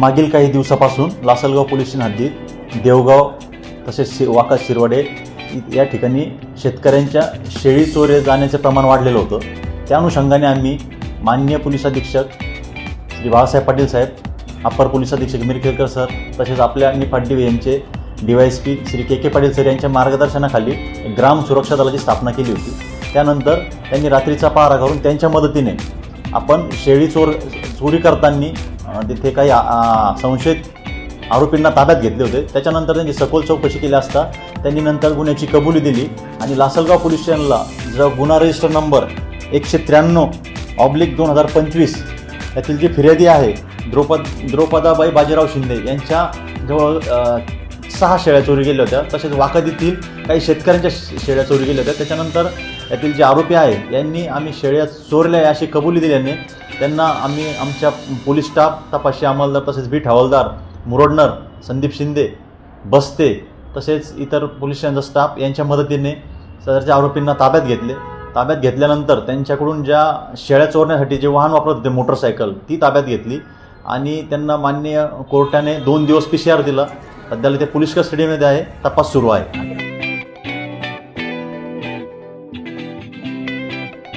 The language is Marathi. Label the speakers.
Speaker 1: मागील काही दिवसापासून लासलगाव पोलीस हद्दीत देवगाव तसेच शि वाका शिरवडे या ठिकाणी शेतकऱ्यांच्या शेळी चोरे जाण्याचे प्रमाण वाढलेलं होतं. त्या अनुषंगाने आम्ही माननीय पोलीस अधीक्षक श्री बाळासाहेब पाटील साहेब अप्पर पोलीस अधीक्षक मिरखेडकर सर तसेच आपल्या निफाड यांचे D Y S P Shri K K Patil sir यांच्या मार्गदर्शनाखाली ग्राम सुरक्षा दलाची स्थापना केली होती. त्यानंतर त्यांनी रात्रीचा पहारा करून त्यांच्या मदतीने आपण शेळी चोर चोरी करताना तिथे काही संशयित आरोपींना ताब्यात घेतले होते. त्याच्यानंतर त्यांची सखोल चौकशी केली असता त्यांनी नंतर गुन्ह्याची कबुली दिली आणि लासलगाव पोलीस स्टेशनला जर गुन्हा रजिस्टर नंबर एकशे त्र्याण्णव ऑब्लिक दोन हजार पंचवीस यातील जी फिर्यादी आहे द्रौपद द्रौपदाबाई बाजीराव शिंदे यांच्या जवळ सहा शेळ्या चोरी गेल्या होत्या. तसेच वाकदीतील काही शेतकऱ्यांच्या शेळ्या चोरी गेल्या होत्या. त्याच्यानंतर यातील जे आरोपी आहे यांनी आम्ही शेळ्या चोरल्या आहे अशी कबुली दिल्याने त्यांना आम्ही आमच्या पोलीस स्टाफ तपाशी अंमलदार तसेच बीट हवालदार मुरडनर संदीप शिंदे बस्ते तसेच इतर पोलिसांचा स्टेशनचा स्टाफ यांच्या मदतीने सदरच्या आरोपींना ताब्यात घेतले. ताब्यात घेतल्यानंतर त्यांच्याकडून ज्या शेळ्या चोरण्यासाठी जे वाहन वापरत होते मोटरसायकल ती ताब्यात घेतली आणि त्यांना माननीय कोर्टाने दोन दिवस पी सी आर दिला. सध्याला ते पोलीस कस्टडीमध्ये आहे तपास सुरू आहे.